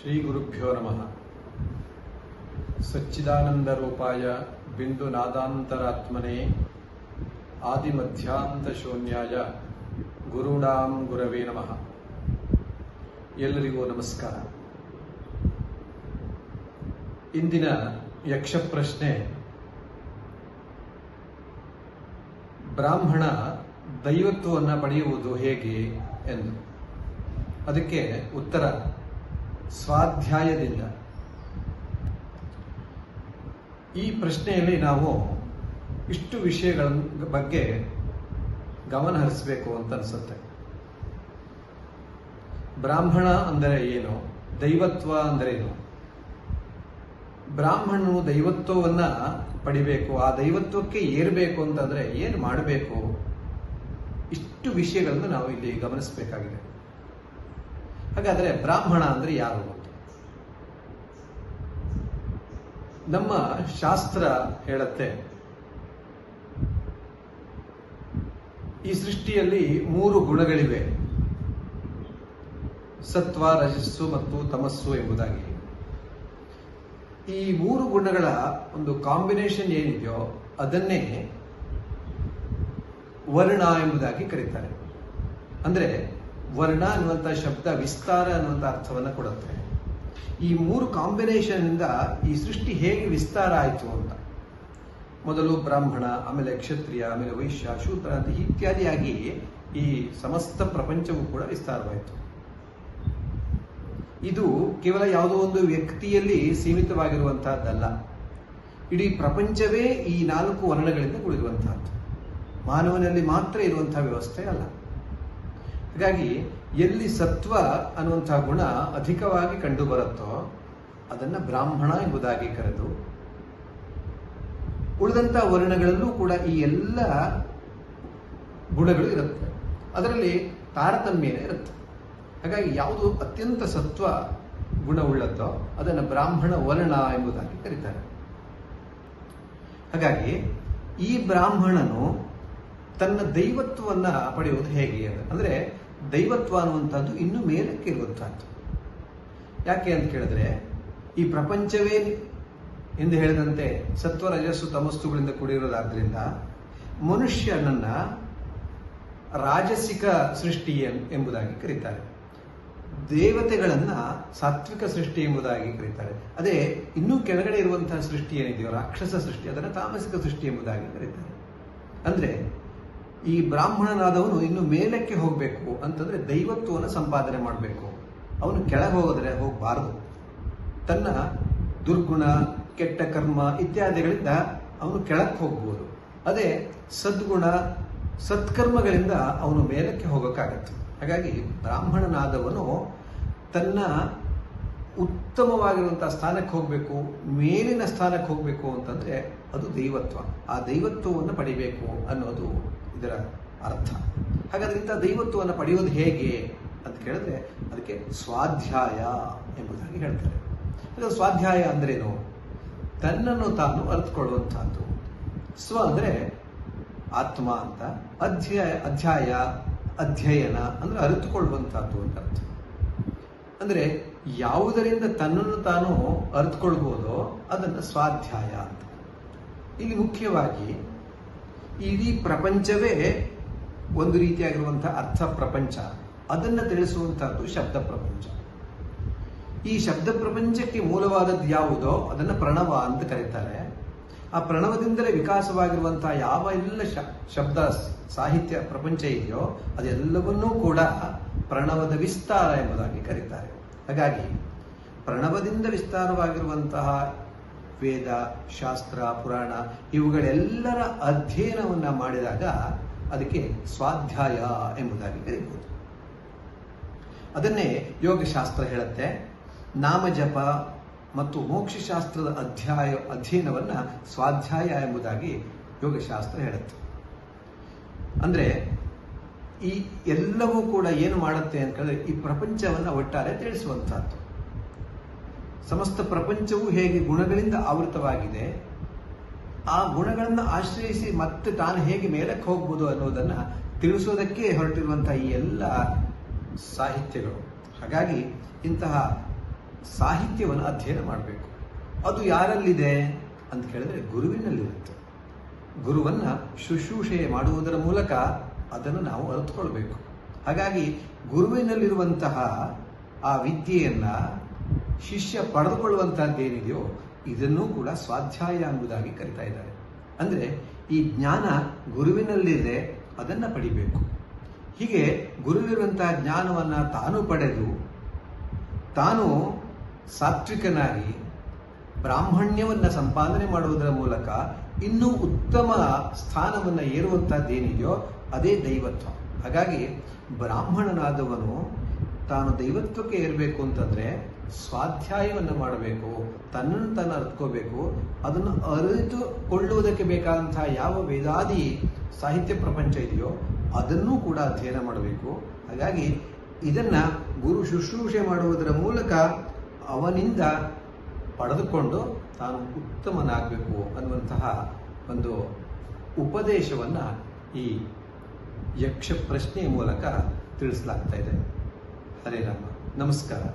ಶ್ರೀ ಗುರುಭ್ಯೋ ನಮಃ. ಸಚ್ಚಿದಾನಂದ ರೂಪಾಯ ಬಿಂದು ನಾದಾಂತರಾತ್ಮನೆ ಆದಿಮಧ್ಯಾಂತ ಶೂನ್ಯಾಯ ಗುರುಡಾಂ ಗುರವೇ ನಮಃ. ಎಲ್ಲರಿಗೂ ನಮಸ್ಕಾರ. ಇಂದಿನ ಯಕ್ಷ ಪ್ರಶ್ನೆ ಬ್ರಾಹ್ಮಣ ದೈವತ್ವವನ್ನು ಪಡೆಯುವುದು ಹೇಗೆ ಎಂದು. ಅದಕ್ಕೆ ಉತ್ತರ ಸ್ವಾಧ್ಯಾಯದಿಂದ. ಈ ಪ್ರಶ್ನೆಯಲ್ಲಿ ನಾವು ಇಷ್ಟು ವಿಷಯಗಳ ಬಗ್ಗೆ ಗಮನ ಹರಿಸಬೇಕು ಅಂತ ಅನಿಸುತ್ತೆ. ಬ್ರಾಹ್ಮಣ ಅಂದರೆ ಏನು? ದೈವತ್ವ ಅಂದರೆ ಏನು? ಬ್ರಾಹ್ಮಣನು ದೈವತ್ವವನ್ನ ಪಡಿಬೇಕು. ಆ ದೈವತ್ವಕ್ಕೆ ಏರಬೇಕು ಅಂತಂದ್ರೆ ಏನು ಮಾಡಬೇಕು? ಇಷ್ಟು ವಿಷಯಗಳನ್ನು ನಾವು ಇಲ್ಲಿ ಗಮನಿಸಬೇಕಾಗಿದೆ. ಹಾಗಾದ್ರೆ ಬ್ರಾಹ್ಮಣ ಅಂದ್ರೆ ಯಾರು? ನಮ್ಮ ಶಾಸ್ತ್ರ ಹೇಳತ್ತೆ, ಈ ಸೃಷ್ಟಿಯಲ್ಲಿ ಮೂರು ಗುಣಗಳಿವೆ. ಸತ್ವ, ರಜಸ್ಸು ಮತ್ತು ತಮಸ್ಸು ಎಂಬುದಾಗಿ. ಈ ಮೂರು ಗುಣಗಳ ಒಂದು ಕಾಂಬಿನೇಷನ್ ಏನಿದೆಯೋ ಅದನ್ನೇ ವರ್ಣ ಎಂಬುದಾಗಿ ಕರೀತಾರೆ. ಅಂದ್ರೆ ವರ್ಣ ಅನ್ನುವಂಥ ಶಬ್ದ, ವಿಸ್ತಾರ ಅನ್ನುವಂಥ ಅರ್ಥವನ್ನು ಕೊಡುತ್ತೆ. ಈ ಮೂರು ಕಾಂಬಿನೇಷನ್ ಇಂದ ಈ ಸೃಷ್ಟಿ ಹೇಗೆ ವಿಸ್ತಾರ ಆಯಿತು ಅಂತ. ಮೊದಲು ಬ್ರಾಹ್ಮಣ, ಆಮೇಲೆ ಕ್ಷತ್ರಿಯ, ಆಮೇಲೆ ವೈಶ್ಯ, ಶೂದ್ರ ಅಂತ ಇತ್ಯಾದಿಯಾಗಿ ಈ ಸಮಸ್ತ ಪ್ರಪಂಚವೂ ಕೂಡ ವಿಸ್ತಾರವಾಯಿತು. ಇದು ಕೇವಲ ಯಾವುದೋ ಒಂದು ವ್ಯಕ್ತಿಯಲ್ಲಿ ಸೀಮಿತವಾಗಿರುವಂತಹದ್ದಲ್ಲ. ಇಡೀ ಪ್ರಪಂಚವೇ ಈ ನಾಲ್ಕು ವರ್ಣಗಳಿಂದ ಕೂಡಿರುವಂತಹದ್ದು. ಮಾನವನಲ್ಲಿ ಮಾತ್ರ ಇರುವಂತಹ ವ್ಯವಸ್ಥೆ ಅಲ್ಲ. ಹಾಗಾಗಿ ಎಲ್ಲಿ ಸತ್ವ ಅನ್ನುವಂತಹ ಗುಣ ಅಧಿಕವಾಗಿ ಕಂಡು ಬರುತ್ತೋ ಅದನ್ನ ಬ್ರಾಹ್ಮಣ ಎಂಬುದಾಗಿ ಕರೆದು, ಉಳಿದಂಥ ವರ್ಣಗಳಲ್ಲೂ ಕೂಡ ಈ ಎಲ್ಲ ಗುಣಗಳು ಇರುತ್ತೆ. ಅದರಲ್ಲಿ ತಾರತಮ್ಯನೇ ಇರುತ್ತೆ. ಹಾಗಾಗಿ ಯಾವುದು ಅತ್ಯಂತ ಸತ್ವ ಗುಣವುಳ್ಳದ್ದೋ ಅದನ್ನು ಬ್ರಾಹ್ಮಣ ವರ್ಣ ಎಂಬುದಾಗಿ ಕರೀತಾರೆ. ಹಾಗಾಗಿ ಈ ಬ್ರಾಹ್ಮಣನು ತನ್ನ ದೈವತ್ವವನ್ನು ಪಡೆಯುವುದು ಹೇಗೆ ಅಂದ್ರೆ ದೈವತ್ವ ಅನ್ನುವಂಥದ್ದು ಇನ್ನೂ ಮೇಲಕ್ಕೆ ಇರುವಂತಹದ್ದು ಯಾಕೆ ಅಂತ ಕೇಳಿದ್ರೆ, ಈ ಪ್ರಪಂಚವೇ ಎಂದು ಹೇಳಿದಂತೆ ಸತ್ವ, ರಜಸ್ಸು ತಮಸ್ತುಗಳಿಂದ ಕೂಡಿರೋದಾದ್ರಿಂದ ಮನುಷ್ಯನನ್ನ ರಾಜಸಿಕ ಸೃಷ್ಟಿ ಎಂಬುದಾಗಿ ಕರೀತಾರೆ. ದೇವತೆಗಳನ್ನ ಸಾತ್ವಿಕ ಸೃಷ್ಟಿ ಎಂಬುದಾಗಿ ಕರೀತಾರೆ. ಅದೇ, ಇನ್ನೂ ಕೆಳಗಡೆ ಇರುವಂತಹ ಸೃಷ್ಟಿ ಏನಿದೆಯೋ, ರಾಕ್ಷಸ ಸೃಷ್ಟಿ, ಅದನ್ನು ತಾಮಸಿಕ ಸೃಷ್ಟಿ ಎಂಬುದಾಗಿ ಕರೀತಾರೆ. ಅಂದ್ರೆ ಈ ಬ್ರಾಹ್ಮಣನಾದವನು ಇನ್ನು ಮೇಲಕ್ಕೆ ಹೋಗಬೇಕು ಅಂತಂದ್ರೆ ದೈವತ್ವವನ್ನು ಸಂಪಾದನೆ ಮಾಡಬೇಕು. ಅವನು ಕೆಳಗೆ ಹೋದರೆ ಹೋಗಬಾರದು. ತನ್ನ ದುರ್ಗುಣ, ಕೆಟ್ಟ ಕರ್ಮ ಇತ್ಯಾದಿಗಳಿಂದ ಅವನು ಕೆಳಕ್ಕೆ ಹೋಗ್ಬೋದು. ಅದೇ ಸದ್ಗುಣ, ಸತ್ಕರ್ಮಗಳಿಂದ ಅವನು ಮೇಲಕ್ಕೆ ಹೋಗೋಕ್ಕಾಗತ್ತೆ. ಹಾಗಾಗಿ ಬ್ರಾಹ್ಮಣನಾದವನು ತನ್ನ ಉತ್ತಮವಾಗಿರುವಂಥ ಸ್ಥಾನಕ್ಕೆ ಹೋಗಬೇಕು, ಮೇಲಿನ ಸ್ಥಾನಕ್ಕೆ ಹೋಗಬೇಕು ಅಂತಂದ್ರೆ ಅದು ದೈವತ್ವ. ಆ ದೈವತ್ವವನ್ನು ಪಡಿಬೇಕು ಅನ್ನೋದು ಇದರ ಅರ್ಥ. ಹಾಗಾದ್ರೆ ಇಂಥ ದೈವತ್ವವನ್ನು ಪಡೆಯೋದು ಹೇಗೆ ಅಂತ ಕೇಳಿದ್ರೆ ಅದಕ್ಕೆ ಸ್ವಾಧ್ಯಾಯ ಎಂಬುದಾಗಿ ಹೇಳ್ತಾರೆ. ಹಾಗಾದ್ರೆ ಸ್ವಾಧ್ಯಾಯ ಅಂದ್ರೇನು? ತನ್ನನ್ನು ತಾನು ಅರ್ಥಕೊಳ್ಳುವಂತಹದ್ದು ಸ್ವ ಅಂದ್ರೆ ಆತ್ಮ ಅಂತ, ಅಧ್ಯಾಯ ಅಧ್ಯಾಯ, ಅಧ್ಯಯನ ಅಂದ್ರೆ ಅರಿತುಕೊಳ್ಳುವಂಥದ್ದು ಅಂತ ಅರ್ಥ. ಅಂದ್ರೆ ಯಾವುದರಿಂದ ತನ್ನನ್ನು ತಾನು ಅರಿತುಕೊಳ್ಬೋದೋ ಅದನ್ನು ಸ್ವಾಧ್ಯಾಯ ಅಂತ. ಇಲ್ಲಿ ಮುಖ್ಯವಾಗಿ ಇಡೀ ಪ್ರಪಂಚವೇ ಒಂದು ರೀತಿಯಾಗಿರುವಂಥ ಅರ್ಥ ಪ್ರಪಂಚ. ಅದನ್ನು ತಿಳಿಸುವಂತಹದ್ದು ಶಬ್ದ ಪ್ರಪಂಚ. ಈ ಶಬ್ದ ಪ್ರಪಂಚಕ್ಕೆ ಮೂಲವಾದದ್ದು ಯಾವುದೋ ಅದನ್ನು ಪ್ರಣವ ಅಂತ ಕರೀತಾರೆ. ಆ ಪ್ರಣವದಿಂದಲೇ ವಿಕಾಸವಾಗಿರುವಂತಹ ಯಾವ ಎಲ್ಲ ಶಬ್ದ ಸಾಹಿತ್ಯ ಪ್ರಪಂಚ ಇದೆಯೋ ಅದೆಲ್ಲವನ್ನೂ ಕೂಡ ಪ್ರಣವದ ವಿಸ್ತಾರ ಎಂಬುದಾಗಿ ಕರೀತಾರೆ. ಹಾಗಾಗಿ ಪ್ರಣವದಿಂದ ವಿಸ್ತಾರವಾಗಿರುವಂತಹ ವೇದ, ಶಾಸ್ತ್ರ, ಪುರಾಣ ಇವುಗಳೆಲ್ಲರ ಅಧ್ಯಯನವನ್ನ ಮಾಡಿದಾಗ ಅದಕ್ಕೆ ಸ್ವಾಧ್ಯಾಯ ಎಂಬುದಾಗಿ ಕರೀಬಹುದು ಅದನ್ನೇ ಯೋಗಶಾಸ್ತ್ರ ಹೇಳುತ್ತೆ. ನಾಮಜಪ ಮತ್ತು ಮೋಕ್ಷಶಾಸ್ತ್ರದ ಅಧ್ಯಾಯ, ಅಧ್ಯಯನವನ್ನ ಸ್ವಾಧ್ಯಾಯ ಎಂಬುದಾಗಿ ಯೋಗಶಾಸ್ತ್ರ ಹೇಳುತ್ತೆ. ಅಂದ್ರೆ ಈ ಎಲ್ಲವೂ ಕೂಡ ಏನು ಮಾಡುತ್ತೆ ಅಂತ ಹೇಳಿದ್ರೆ ಈ ಪ್ರಪಂಚವನ್ನ ಒಟ್ಟಾರೆ ತಿಳಿಸುವಂತಹದ್ದು. ಸಮಸ್ತ ಪ್ರಪಂಚವು ಹೇಗೆ ಗುಣಗಳಿಂದ ಆವೃತವಾಗಿದೆ, ಆ ಗುಣಗಳನ್ನು ಆಶ್ರಯಿಸಿ ಮತ್ತೆ ತಾನು ಹೇಗೆ ಮೇಲಕ್ಕೆ ಹೋಗ್ಬೋದು ಅನ್ನೋದನ್ನು ತಿಳಿಸೋದಕ್ಕೆ ಹೊರಟಿರುವಂತಹ ಈ ಎಲ್ಲ ಸಾಹಿತ್ಯಗಳು. ಹಾಗಾಗಿ ಇಂತಹ ಸಾಹಿತ್ಯವನ್ನು ಅಧ್ಯಯನ ಮಾಡಬೇಕು. ಅದು ಯಾರಲ್ಲಿದೆ ಅಂತ ಕೇಳಿದ್ರೆ ಗುರುವಿನಲ್ಲಿರುತ್ತೆ. ಗುರುವನ್ನ ಶುಶ್ರೂಷೆ ಮಾಡುವುದರ ಮೂಲಕ ಅದನ್ನು ನಾವು ಅರಿತುಕೊಳ್ಬೇಕು. ಹಾಗಾಗಿ ಗುರುವಿನಲ್ಲಿರುವಂತಹ ಆ ವಿದ್ಯೆಯನ್ನ ಶಿಷ್ಯ ಪಡೆದುಕೊಳ್ಳುವಂತಹದ್ದೇನಿದೆಯೋ ಇದನ್ನೂ ಕೂಡ ಸ್ವಾಧ್ಯಾಯ ಎಂಬುದಾಗಿ ಕರಿತಾ ಇದ್ದಾರೆ. ಅಂದ್ರೆ ಈ ಜ್ಞಾನ ಗುರುವಿನಲ್ಲಿದೆ, ಅದನ್ನ ಪಡಿಬೇಕು. ಹೀಗೆ ಗುರುವಿರುವಂತಹ ಜ್ಞಾನವನ್ನ ತಾನು ಪಡೆದು, ತಾನು ಸಾತ್ವಿಕನಾಗಿ ಬ್ರಾಹ್ಮಣ್ಯವನ್ನ ಸಂಪಾದನೆ ಮಾಡುವುದರ ಮೂಲಕ ಇನ್ನೂ ಉತ್ತಮ ಸ್ಥಾನವನ್ನು ಏರುವಂತಹದ್ದೇನಿದೆಯೋ ಅದೇ ದೈವತ್ವ. ಹಾಗಾಗಿ ಬ್ರಾಹ್ಮಣನಾದವನು ತಾನು ದೈವತ್ವಕ್ಕೆ ಏರಬೇಕು ಅಂತಂದ್ರೆ ಸ್ವಾಧ್ಯಾಯವನ್ನು ಮಾಡಬೇಕು, ತನ್ನನ್ನು ತಾನು ಅರ್ಥಕೋಬೇಕು ಅದನ್ನು ಅರಿತುಕೊಳ್ಳುವುದಕ್ಕೆ ಬೇಕಾದಂತಹ ಯಾವ ವೇದಾದಿ ಸಾಹಿತ್ಯ ಪ್ರಪಂಚ ಇದೆಯೋ ಅದನ್ನೂ ಕೂಡ ಅಧ್ಯಯನ ಮಾಡಬೇಕು. ಹಾಗಾಗಿ ಇದನ್ನ ಗುರು ಶುಶ್ರೂಷೆ ಮಾಡುವುದರ ಮೂಲಕ ಅವನಿಂದ ಪಡೆದುಕೊಂಡು ತಾನು ಉತ್ತಮನಾಗಬೇಕು ಅನ್ನುವಂತಹ ಒಂದು ಉಪದೇಶವನ್ನ ಈ ಯಕ್ಷ ಪ್ರಶ್ನೆಯ ಮೂಲಕ ತಿಳಿಸಲಾಗ್ತಾ ಇದೆ. ಹರೇ ರಾಮ. ನಮಸ್ಕಾರ.